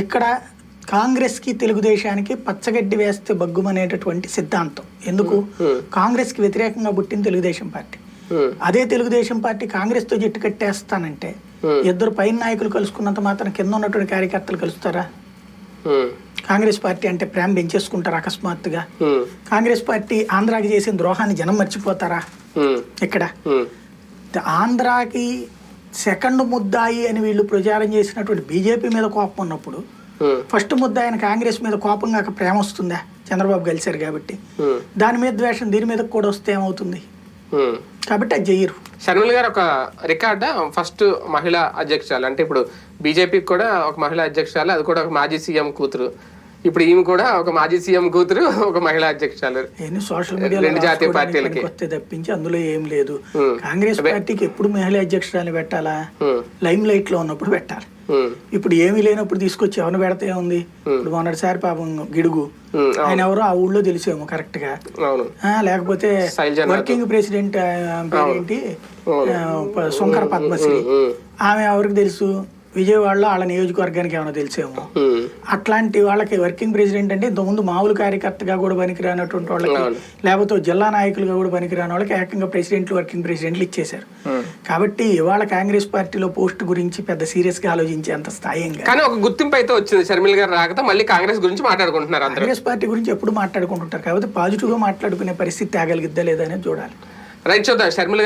ఇక్కడ కాంగ్రెస్కి తెలుగుదేశానికి పచ్చగడ్డి వేస్తే బగ్గుమనేటటువంటి సిద్ధాంతం. ఎందుకు? కాంగ్రెస్కి వ్యతిరేకంగా పుట్టిన తెలుగుదేశం పార్టీ. అదే తెలుగుదేశం పార్టీ కాంగ్రెస్తో జట్టు కట్టేస్తానంటే ఇద్దరు పైన నాయకులు కలుసుకున్నంత మాత్రం కింద ఉన్నటువంటి కార్యకర్తలు కలుస్తారా? కాంగ్రెస్ పార్టీ అంటే ప్రేమ పెంచేసుకుంటారు అకస్మాత్తుగా? కాంగ్రెస్ పార్టీ ఆంధ్రాకి చేసిన ద్రోహాన్ని జనం మర్చిపోతారా? ఇక్కడ ఆంధ్రాకి సెకండ్ ముద్దాయి అని వీళ్ళు ప్రచారం చేసినటువంటి బీజేపీ మీద కోపం ఉన్నప్పుడు ఉమ్, ఫస్ట్ ముద్ద ఆయన కాంగ్రెస్ మీద కోపం కాక ప్రేమ వస్తుందా? చంద్రబాబు కలిశారు కాబట్టి. ఉమ్, దాని మీద ద్వేషం దీని మీద కూడా వస్తే ఏమవుతుంది? ఉమ్. కాబట్టి అది చెయ్యరు షర్మిల గారు ఒక రికార్డ్? ఫస్ట్ మహిళా అధ్యక్షురాలు. అంటే ఇప్పుడు బీజేపీకి కూడా ఒక మహిళా అధ్యక్షురాలు అది కూడా ఒక మాజీ సీఎం కూతురు. ఇప్పుడు ఈమె కూడా ఒక మాజీ సీఎం కూతురు ఒక మహిళా అధ్యక్షురాలు. సోషల్ రెండు మీడియాలో జాతీయ పార్టీలకి. వస్తే తప్పించి అందులో ఏం లేదు. కాంగ్రెస్ పార్టీకి ఎప్పుడు మహిళా అధ్యక్షురాలు పెట్టాలా? లైమ్ లైట్లో ఉన్నప్పుడు పెట్టాలి. ఇప్పుడు ఏమీ లేనప్పుడు తీసుకొచ్చి ఎవరిని పెడితే ఉంది? ఇప్పుడు మొన్నటిసారి పాపం గిడుగు. ఆయన ఎవరో ఆ ఊళ్ళో తెలిసేమో కరెక్ట్గా లేకపోతే వర్కింగ్ ప్రెసిడెంట్ ప- శంకర పద్మశ్రీ. ఆమె ఎవరికి తెలుసు? విజయవాడలో వాళ్ళ నియోజకవర్గానికి ఏమైనా తెలిసేమో. అట్లాంటి వాళ్ళకి వర్కింగ్ ప్రెసిడెంట్ అంటే ఇంతకుముందు మామూలు కార్యకర్తగా కూడా పనికిరానటువంటి వాళ్ళకి. లేకపోతే జిల్లా నాయకులుగా కూడా పనికిరాని వాళ్ళకి ఏకంగా ప్రెసిడెంట్లు వర్కింగ్ ప్రెసిడెంట్లు ఇచ్చేశారు. కాబట్టి ఇవాళ కాంగ్రెస్ పార్టీలో పోస్ట్ గురించి పెద్ద సీరియస్గా ఆలోచించే అంత స్థాయి. కానీ ఒక గుర్తింపు అయితే వచ్చింది. షర్మిల గారు రాకతో మళ్ళీ కాంగ్రెస్ గురించి మాట్లాడుకుంటున్నారు కాంగ్రెస్ పార్టీ గురించి ఎప్పుడు మాట్లాడుకుంటుంటారు? కాబట్టి పాజిటివ్గా మాట్లాడుకునే పరిస్థితి తేగలిగిద్దా లేదా అనేది చూడాలి. రైట్ చూద్దాం. షర్మిల